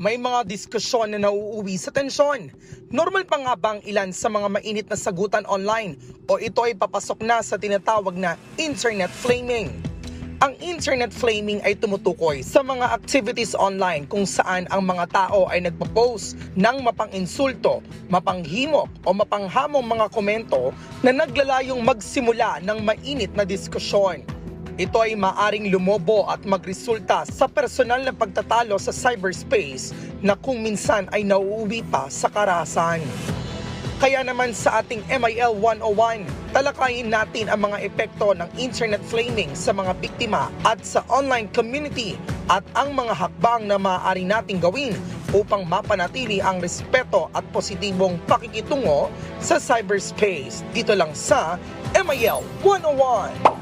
may mga diskusyon na nauuwi sa tensyon. Normal pa nga bang ilan sa mga mainit na sagutan online o ito ay papasok na sa tinatawag na internet flaming? Ang internet flaming ay tumutukoy sa mga activities online kung saan ang mga tao ay nagpo-post ng mapang-insulto, mapanghimok o mapanghamong mga komento na naglalayong magsimula ng mainit na diskusyon. Ito ay maaring lumobo at magresulta sa personal na pagtatalo sa cyberspace na kung minsan ay nauuwi pa sa karahasan. Kaya naman sa ating MIL 101, talakayin natin ang mga epekto ng internet flaming sa mga biktima at sa online community at ang mga hakbang na maaari nating gawin upang mapanatili ang respeto at positibong pakikitungo sa cyberspace. Dito lang sa MIL 101.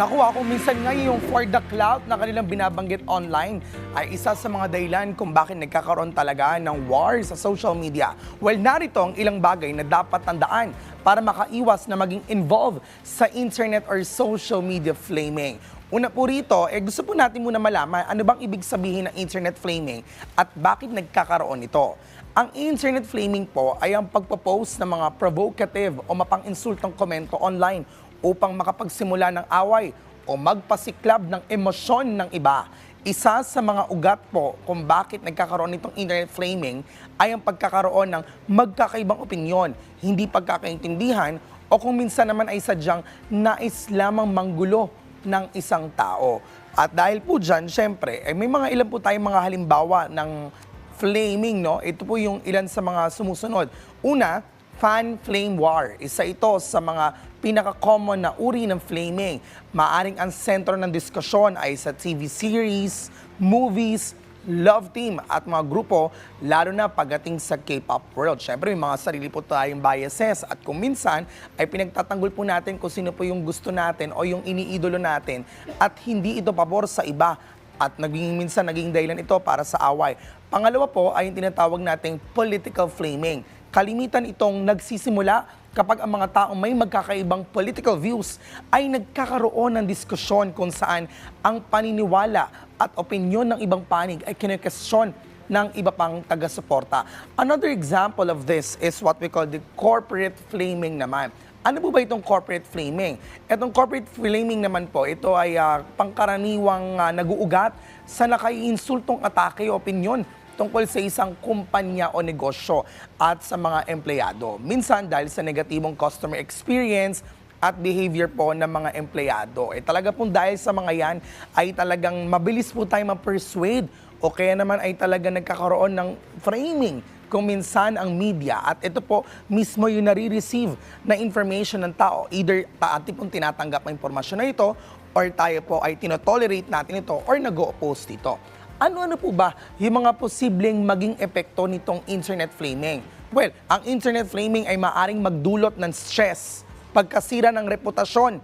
Nakuha ko minsan nga yung for the clout na kanilang binabanggit online ay isa sa mga dahilan kung bakit nagkakaroon talaga ng war sa social media. Well, narito ang ilang bagay na dapat tandaan para makaiwas na maging involved sa internet or social media flaming. Una po rito, eh gusto po natin muna malaman ano bang ibig sabihin ng internet flaming at bakit nagkakaroon ito. Ang internet flaming po ay ang pagpo-post ng mga provocative o mapang-insultong komento online upang makapagsimula ng away o magpasiklab ng emosyon ng iba. Isa sa mga ugat po kung bakit nagkakaroon nitong internet flaming ay ang pagkakaroon ng magkakaibang opinyon, hindi pagkakaintindihan o kung minsan naman ay sadyang nais lamang manggulo ng isang tao. At dahil po dyan, syempre, eh, may mga ilan po tayong mga halimbawa ng flaming, no? Ito po yung ilan sa mga sumusunod. Una, fan flame war. Isa ito sa mga pinaka-common na uri ng flaming. Maaring ang sentro ng diskusyon ay sa TV series, movies, love team at mga grupo, lalo na pagdating sa K-pop world. Siyempre, may mga sarili po tayong biases at kung minsan ay pinagtatanggol po natin kung sino po yung gusto natin o yung iniidolo natin at hindi ito pabor sa iba at naging minsan naging dahilan ito para sa away. Pangalawa po ay yung tinatawag nating political flaming. Kalimitan itong nagsisimula kapag ang mga taong may magkakaibang political views ay nagkakaroon ng diskusyon kung saan ang paniniwala at opinyon ng ibang panig ay kinekesyon ng iba pang taga-suporta. Another example of this is what we call the corporate flaming naman. Ano po ba itong corporate flaming? Itong corporate flaming naman po, ito ay ah, pangkaraniwang ah, naguugat sa nakaiinsultong atake o opinyon tungkol sa isang kumpanya o negosyo at sa mga empleyado. Minsan dahil sa negatibong customer experience at behavior po ng mga empleyado. Eh talaga pong dahil sa mga yan ay talagang mabilis po tayo ma-persuade o kaya naman ay talaga nagkakaroon ng framing kung minsan ang media at ito po mismo yung nare-receive na information ng tao. Either ta ating pong tinatanggap ang impormasyon na ito or tayo po ay tinotolerate natin ito or nag-o-oppose dito. Ano-ano po ba yung mga posibleng maging epekto nitong internet flaming? Well, ang internet flaming ay maaring magdulot ng stress, pagkasira ng reputasyon,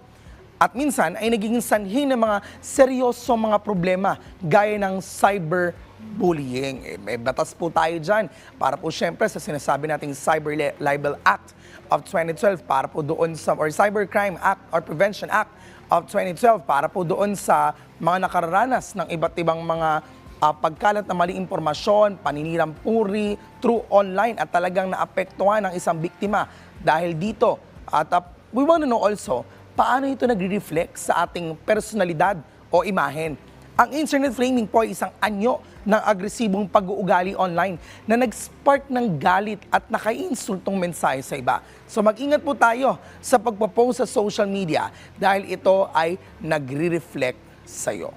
at minsan ay nagiging sanhi ng mga seryoso mga problema gaya ng cyberbullying. Eh, may batas po tayo dyan para po syempre sa sinasabi nating Cyber Li- Libel Act of 2012 para po doon sa, or Cybercrime Act or Prevention Act of 2012 para po doon sa mga nakararanas ng iba't ibang mga ah, pagkalat ng maling impormasyon, paninirang puri through online at talagang naapektuhan ng isang biktima dahil dito. At ah, we want to know also, paano ito nagre-reflect sa ating personalidad o imahen. Ang internet flaming po ay isang anyo ng agresibong pag-uugali online na nag-spark ng galit at nakaiinsultong mensahe sa iba. So mag-ingat po tayo sa pagpo-post sa social media dahil ito ay nagre-reflect sa iyo.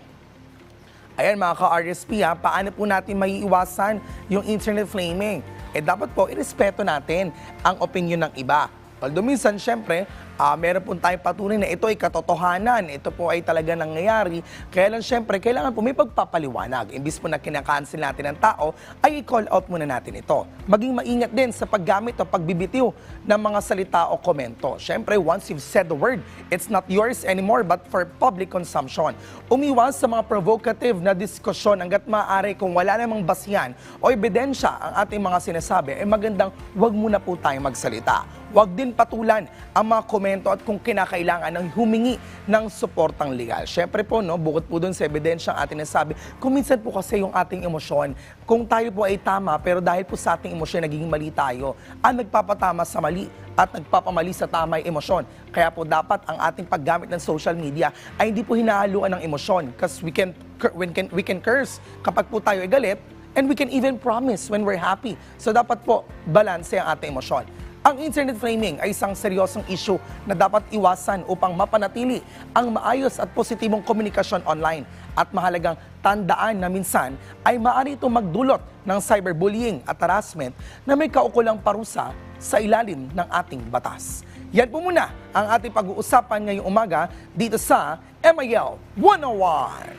Ayan mga ka-RSP ha, paano po natin maiiwasan yung internet flaming? Eh dapat po irespeto natin ang opinion ng iba. Although minsan, syempre, ah, meron po tayong patunay na ito ay katotohanan, ito po ay talaga nangyayari. Kaya lang syempre, kailangan po may pagpapaliwanag. Imbis po na kinakancel natin ng tao, ay i-call out muna natin ito. Maging maingat din sa paggamit o pagbibitiw ng mga salita o komento. Syempre, once you've said the word, it's not yours anymore but for public consumption. Umiwas sa mga provocative na diskusyon hanggat maaari kung wala namang basihan o ebidensya ang ating mga sinasabi, ay magandang wag muna po tayong magsalita. Huwag din patulan ang mga komento at kung kinakailangan ng humingi ng suportang legal. Siyempre po, no, bukod po dun sa ebidensyang atin nasabi, kung minsan po kasi yung ating emosyon, kung tayo po ay tama, pero dahil po sa ating emosyon, naging mali tayo, ang nagpapatama sa mali at nagpapamali sa tama ay emosyon. Kaya po dapat ang ating paggamit ng social media ay hindi po hinahaluan ng emosyon because we can, we can, we can curse kapag po tayo ay galit and we can even promise when we're happy. So dapat po, balance ang ating emosyon. Ang internet framing ay isang seryosong issue na dapat iwasan upang mapanatili ang maayos at positibong komunikasyon online. At mahalagang tandaan na minsan ay maaari itong magdulot ng cyberbullying at harassment na may kaukulang parusa sa ilalim ng ating batas. Yan po muna ang ating pag-uusapan ngayong umaga dito sa MIL 101.